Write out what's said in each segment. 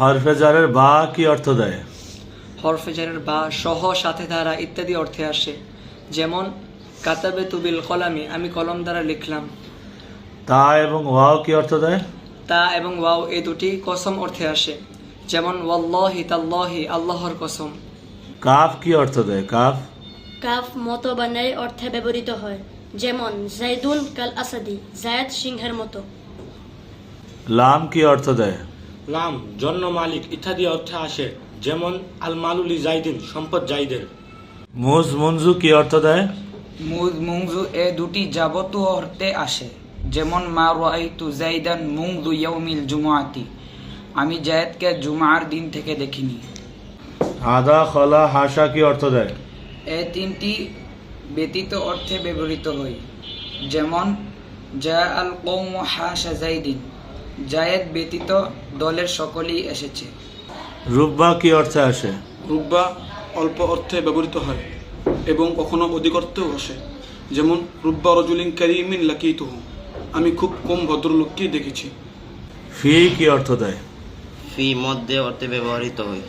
হরফেজারের বা কি অর্থ দেয়? হরফেজারের বা সহ সাথে দ্বারা ইত্যাদি অর্থে আসে। যেমন কাতাবে তুবিল কলামি আমি কলম দ্বারা লিখলাম। তা এবং ওয়াও কি অর্থ দেয়? তা এবং ওয়াও এই দুটি কসম অর্থে আসে। যেমন ওয়াল্লাহি তাল্লাহি আল্লাহর কসম। কাফ কি অর্থ দেয়? কাফ? কাফ মতবানের অর্থে ব্যবহৃত হয়। যেমন জাইদুন কাল আসাদি জায়দ সিংহের মতো। লাম কি অর্থ দেয়? লাম জন্ম মালিক ইত্যাদি অর্থে আসে যেমন আল মালুলি জাইদিন সম্পদ জাইদের মুজ মুনজু কি অর্থ দেয়? মুজ মুংজু এ দুটি যাবতীয় অর্থে আসে যেমন মা রাইতু জাইদান মুংজু ইয়াউমিল জুমাতি আমি জায়েদকে জুমার দিন থেকে দেখিনি। আদা খলা হাসা কি অর্থ দেয়? এ তিনটি ব্যতীত অর্থে ব্যবহৃত হয় যেমন জা আল কৌম হাসা জাইদিন। জায়েদ ব্যতীত দলের সকলেই এসেছে। রুব্বা কি অর্থে আসে? রুব্বা অল্প অর্থে ব্যবহৃত হয় এবং কখনো অধিক অর্থেও আসে। যেমন রুব্বা রজুলিন ক্যারিমিন লাকিতুহু। আমি খুব কম ভদ্রলোককেই দেখেছি। ফি কি অর্থ দেয়? ফি মধ্যে অর্থে ব্যবহৃত হয়।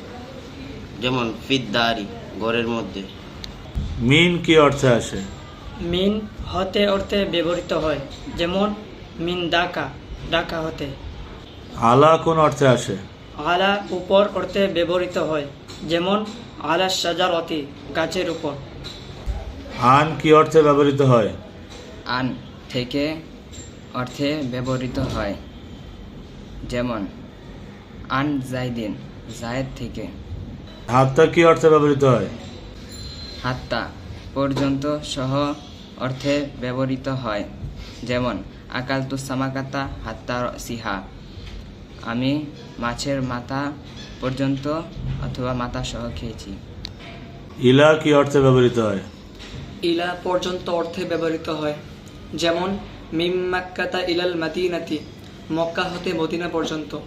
যেমন ফিদ্দারি ঘরের মধ্যে। মিন কি অর্থে আসে? মিন হতে অর্থে ব্যবহৃত হয়। যেমন মিন ডাকা ডাকা হতে। আলা কোন অর্থে আসে? আলা উপর অর্থে ব্যবহৃত হয় যেমন আলা সাজার অতি গাছের উপর। আন কি অর্থে ব্যবহৃত হয়? আন থেকে অর্থে ব্যবহৃত হয় যেমন আন জাইদিন জায়েদ থেকে। হাত্তা কি অর্থে ব্যবহৃত হয়? হাত্তা পর্যন্ত সহ অর্থে ব্যবহৃত হয় যেমন আকাল তু সামাকাতা হাত্তা সিহা। আমি মাছের মাথা পর্যন্ত অথবা মাথা সহ খেয়েছি। ইলা কি অর্থে ব্যবহৃত হয়? ইলা পর্যন্ত অর্থে ব্যবহৃত হয়। যেমন মিম মাক্কাতা ইলাল মাদিনাতি মক্কা হতে মদিনা পর্যন্ত।